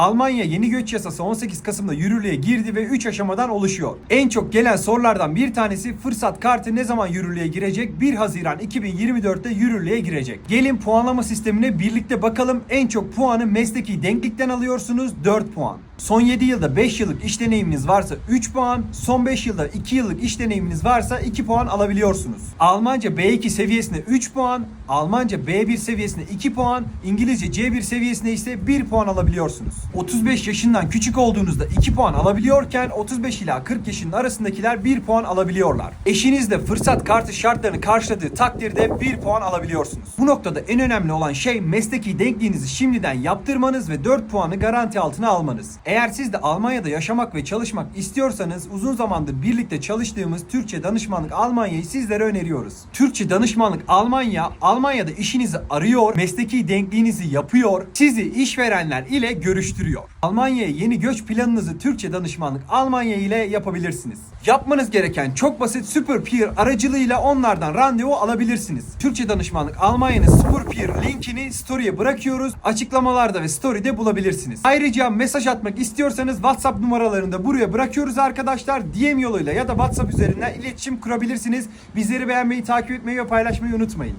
Almanya yeni göç yasası 18 Kasım'da yürürlüğe girdi ve 3 aşamadan oluşuyor. En çok gelen sorulardan bir tanesi fırsat kartı ne zaman yürürlüğe girecek? 1 Haziran 2024'te yürürlüğe girecek. Gelin puanlama sistemine birlikte bakalım. En çok puanı mesleki denklikten alıyorsunuz 4 puan. Son 7 yılda 5 yıllık iş deneyiminiz varsa 3 puan, son 5 yılda 2 yıllık iş deneyiminiz varsa 2 puan alabiliyorsunuz. Almanca B2 seviyesine 3 puan, Almanca B1 seviyesine 2 puan, İngilizce C1 seviyesine ise 1 puan alabiliyorsunuz. 35 yaşından küçük olduğunuzda 2 puan alabiliyorken 35 ila 40 yaşının arasındakiler 1 puan alabiliyorlar. Eşiniz de fırsat kartı şartlarını karşıladığı takdirde 1 puan alabiliyorsunuz. Bu noktada en önemli olan şey mesleki denkliğinizi şimdiden yaptırmanız ve 4 puanı garanti altına almanız. Eğer siz de Almanya'da yaşamak ve çalışmak istiyorsanız uzun zamandır birlikte çalıştığımız Türkçe Danışmanlık Almanya'yı sizlere öneriyoruz. Türkçe Danışmanlık Almanya, Almanya'da işinizi arıyor, mesleki denkliğinizi yapıyor, sizi işverenler ile görüştürüyor. Almanya'ya yeni göç planınızı Türkçe Danışmanlık Almanya ile yapabilirsiniz. Yapmanız gereken çok basit Super Peer aracılığıyla onlardan randevu alabilirsiniz. Türkçe Danışmanlık Almanya'nın Super Peer linkini story'e bırakıyoruz. Açıklamalarda ve story'de bulabilirsiniz. Ayrıca mesaj atmak istiyorsanız WhatsApp numaralarını da buraya bırakıyoruz arkadaşlar. DM yoluyla ya da WhatsApp üzerinden iletişim kurabilirsiniz. Bizleri beğenmeyi, takip etmeyi ve paylaşmayı unutmayın.